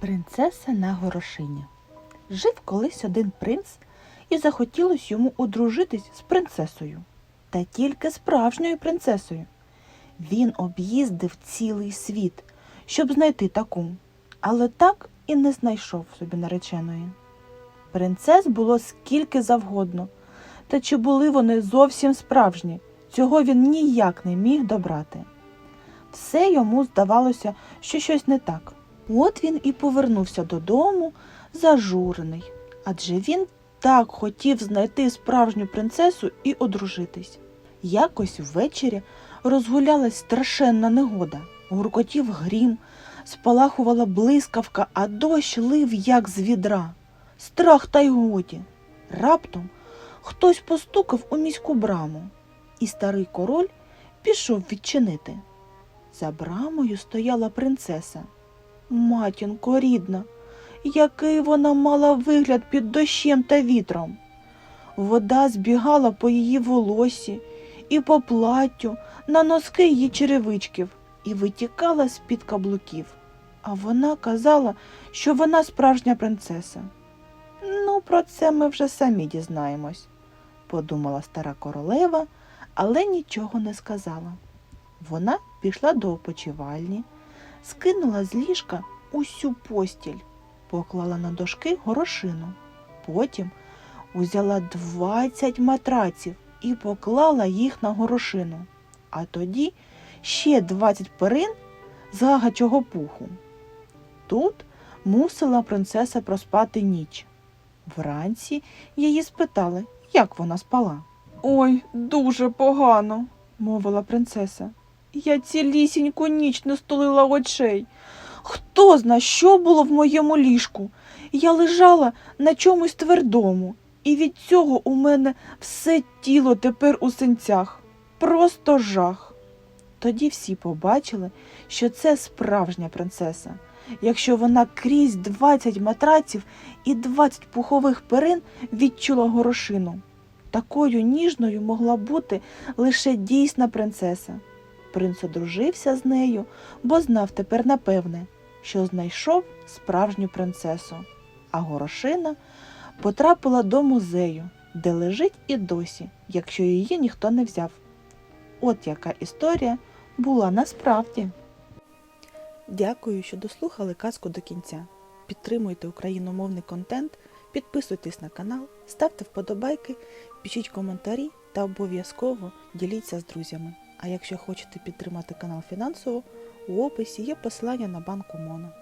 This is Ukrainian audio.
Принцеса на горошині. Жив колись один принц, і захотілось йому одружитись з принцесою. Та тільки справжньою принцесою. Він об'їздив цілий світ, щоб знайти таку, але так і не знайшов собі нареченої. Принцес було скільки завгодно, та чи були вони зовсім справжні, цього він ніяк не міг добрати. Все йому здавалося, що щось не так. От він і повернувся додому зажурений, адже він так хотів знайти справжню принцесу і одружитись. Якось ввечері розгулялась страшенна негода, гуркотів грім, спалахувала блискавка, а дощ лив, як з відра. Страх та й годі. Раптом хтось постукав у міську браму, і старий король пішов відчинити. За брамою стояла принцеса. Матінко рідна, який вона мала вигляд під дощем та вітром. Вода збігала по її волосі і по платтю на носки її черевичків і витікала з-під каблуків. А вона казала, що вона справжня принцеса. Ну, про це ми вже самі дізнаємось, подумала стара королева, але нічого не сказала. Вона пішла до опочивальні, скинула з ліжка усю постіль, поклала на дошки горошину. Потім узяла двадцять матраців і поклала їх на горошину, а тоді ще двадцять перин з гагачого пуху. Тут мусила принцеса проспати ніч. Вранці її спитали, як вона спала. Ой, дуже погано, мовила принцеса. Я цілісіньку ніч не столила очей. Хто зна, що було в моєму ліжку? Я лежала на чомусь твердому, і від цього у мене все тіло тепер у синцях. Просто жах. Тоді всі побачили, що це справжня принцеса. Якщо вона крізь двадцять матраців і двадцять пухових перин відчула горошину. Такою ніжною могла бути лише дійсна принцеса. Принц одружився з нею, бо знав тепер напевне, що знайшов справжню принцесу, а горошина потрапила до музею, де лежить і досі, якщо її ніхто не взяв. От яка історія була насправді. Дякую, що дослухали казку до кінця. Підтримуйте україномовний контент, підписуйтесь на канал, ставте вподобайки, пишіть коментарі та обов'язково діліться з друзями. А якщо хочете підтримати канал фінансово, у описі є посилання на банку Моно.